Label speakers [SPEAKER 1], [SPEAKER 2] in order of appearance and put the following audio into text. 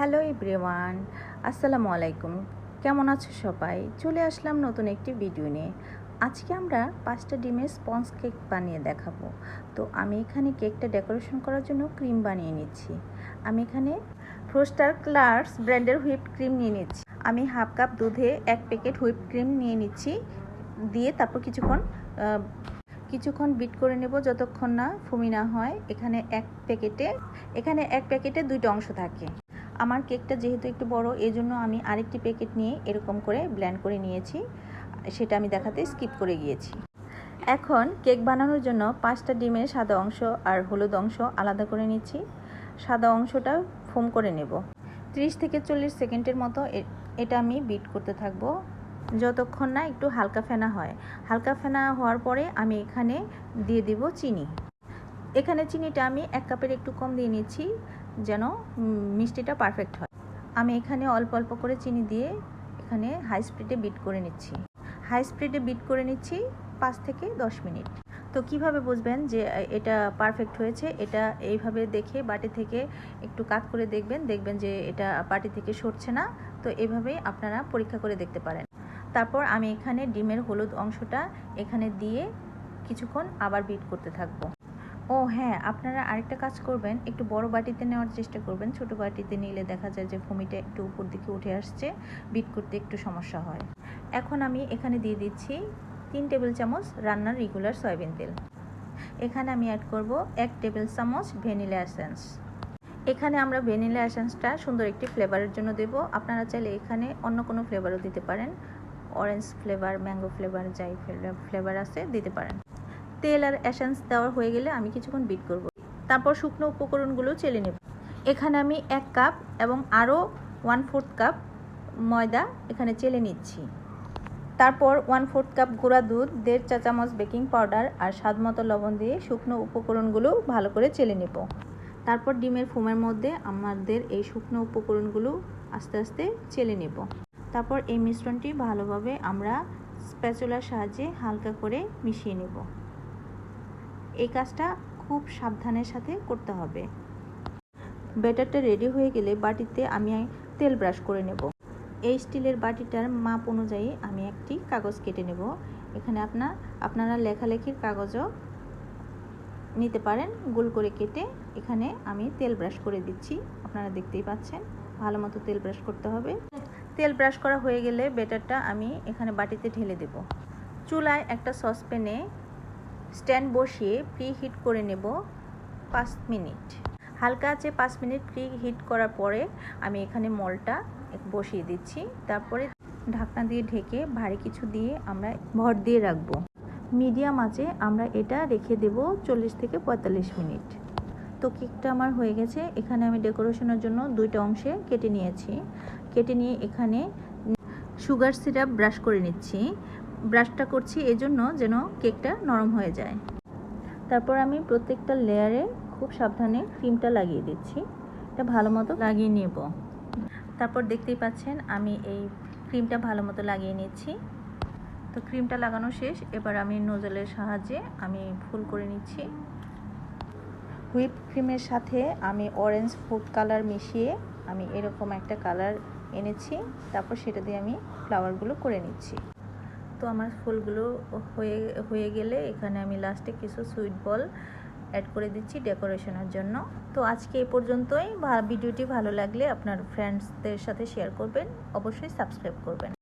[SPEAKER 1] Hello everyone, আসসালামু আলাইকুম। কেমন আছো সবাই? চলে আসলাম নতুন একটি ভিডিও নিয়ে। আজকে আমরা পাঁচটা ডিমের স্পঞ্জ কেক বানিয়ে দেখাবো। তো আমি এখানে কেকটা ডেকোরেশন করার জন্য ক্রিম বানিয়ে নিচ্ছি। আমি এখানে ফ্রোস্টার ক্লার্স ব্র্যান্ডের হুইপ ক্রিম নিয়ে নিচ্ছি। আমি হাফ কাপ দুধে এক প্যাকেট হুইপ ক্রিম নিয়ে নিচ্ছি। দিয়ে তারপর কিছুক্ষণ কিছুক্ষণ বিট করে নেব যতক্ষণ না ফুমি না হয়। এখানে এক প্যাকেটে, এখানে এক প্যাকেটে দুইটা অংশ থাকে। আমার কেকটা যেহেতু একটু বড় এই জন্য আমি আরেকটি প্যাকেট নিয়ে এরকম করে ব্ল্যান্ড করে নিয়েছি। সেটা আমি দেখাতে স্কিপ করে গিয়েছি। এখন কেক বানানোর জন্য পাঁচটা ডিমের সাদা অংশ আর হলুদ অংশ আলাদা করে নিচ্ছি। সাদা অংশটা ফোম করে নেব। 30 থেকে চল্লিশ সেকেন্ডের মতো এটা আমি বিট করতে থাকব। যতক্ষণ না একটু হালকা ফেনা হয়। হালকা ফেনা হওয়ার পরে আমি এখানে দিয়ে দিব চিনি। এখানে চিনিটা আমি এক কাপের একটু কম দিয়ে নিচ্ছি। যেন মিষ্টিটা পারফেক্ট হয়। আমি এখানে অল্প অল্প করে চিনি দিয়ে এখানে হাই স্পিডে বিট করে নিচ্ছি। হাই স্পিডে বিট করে নিচ্ছি পাঁচ থেকে দশ মিনিট। তো কীভাবে বুঝবেন যে এটা পারফেক্ট হয়েছে? এটা এইভাবে দেখে বাটি থেকে একটু কাত করে দেখবেন। দেখবেন যে, এটা বাটি থেকে সরছে না। তো এভাবেই আপনারা পরীক্ষা করে দেখতে পারেন। তারপর আমি এখানে ডিমের হলুদ অংশটা এখানে দিয়ে কিছুক্ষণ আবার বিট করতে থাকব। ও হ্যাঁ আপনারা আরেকটা কাজ করবেন, একটু বড় বাটিতে নেওয়ার চেষ্টা করবেন। ছোট বাটিতে নিলে দেখা যায় যে ফমিটা একটু উপর দিকে উঠে আসছে, বিট করতে একটু সমস্যা হয়। এখন আমি এখানে দিয়ে দিচ্ছি তিন টেবিল চামচ রান্নার রেগুলার সয়াবিন তেল। এখানে আমি অ্যাড করব এক টেবিল চামচ ভ্যানিলা এসেন্স। এখানে আমরা ভ্যানিলা এসেন্সটা সুন্দর একটি ফ্লেভারের জন্য দেব। আপনারা চাইলে এখানে অন্য কোনো ফ্লেভারও দিতে পারেন। অরেঞ্জ ফ্লেভার, ম্যাঙ্গো ফ্লেভার যাই ফ্লেভার আছে, দিতে পারেন। তেল আর এসেন্স দেওয়া হয়ে গেলে আমি কিছুক্ষণ বিট করব। তারপর শুকনো উপকরণগুলো চেলে নেব। এখানে আমি এক কাপ এবং আরও ওয়ান ফোর্থ কাপ ময়দা এখানে চেলে নিচ্ছি। তারপর ওয়ান ফোর্থ কাপ গুঁড়া দুধ, দেড় চা চামচ বেকিং পাউডার আর স্বাদ মতো লবণ দিয়ে শুকনো উপকরণগুলো ভালো করে চেলে নেব। তারপর ডিমের ফোমের মধ্যে আমাদের এই শুকনো উপকরণগুলো আস্তে আস্তে চেলে নেব। তারপর এই মিশ্রণটি ভালোভাবে আমরা স্প্যাচুলার সাহায্যে হালকা করে মিশিয়ে নেব। এই কাজটা খুব সাবধানের সাথে করতে হবে। ব্যাটারটা রেডি হয়ে গেলে বাটিতে আমি তেল ব্রাশ করে নেব। এই স্টিলের বাটিটার মাপ অনুযায়ী আমি একটি কাগজ কেটে নেব। এখানে আপনার আপনারা লেখালেখির কাগজও নিতে পারেন। গোল করে কেটে এখানে আমি তেল ব্রাশ করে দিচ্ছি। আপনারা দেখতেই পাচ্ছেন, ভালো মতো তেল ব্রাশ করতে হবে। তেল ব্রাশ করা হয়ে গেলে ব্যাটারটা আমি এখানে বাটিতে ঢেলে দেব। চুলায় একটা সসপ্যানে স্ট্যান্ড বসিয়ে প্রি হিট করে নেব পাঁচ মিনিট। হালকা আছে পাঁচ মিনিট প্রি হিট করার পরে আমি এখানে মলটা বসিয়ে দিচ্ছি। তারপরে ঢাকনা দিয়ে ঢেকে ভারী কিছু দিয়ে আমরা ভর দিয়ে রাখব। মিডিয়াম আছে আমরা এটা রেখে দেব চল্লিশ থেকে পঁয়তাল্লিশ মিনিট। তো কেকটা আমার হয়ে গেছে। এখানে আমি ডেকোরেশনের জন্য দুইটা অংশে কেটে নিয়েছি। কেটে নিয়ে এখানে সুগার সিরাপ ব্রাশ করে নিচ্ছি। ব্রাশটা করছি, এজন্য যেন কেকটা নরম হয়ে যায়। তারপর আমি প্রত্যেকটা লেয়ারে খুব সাবধানে ক্রিমটা লাগিয়ে দিচ্ছি। এটা ভালো মতো লাগিয়ে নেব। তারপর দেখতেই পাচ্ছেন, আমি এই ক্রিমটা ভালো মতো লাগিয়ে নিচ্ছি। তো ক্রিমটা লাগানো শেষ, এবার আমি নোজলের সাহায্যে আমি ফুল করে নিচ্ছি। হুইপ ক্রিমের সাথে আমি অরেঞ্জ ফুড কালার মিশিয়ে আমি এরকম একটা কালার এনেছি। তারপর সেটা দিয়ে আমি ফ্লাওয়ারগুলো করে নিচ্ছি। তো আমার ফুলগুলো হয়ে হয়ে গেলে এখানে আমি লাস্টে কিছু সুইট বল অ্যাড করে দিচ্ছি ডেকোরেশনের জন্য। তো আজকে এ পর্যন্তই। ভিডিওটি ভালো লাগলে আপনার ফ্রেন্ডসদের সাথে শেয়ার করবেন। অবশ্যই সাবস্ক্রাইব করবেন।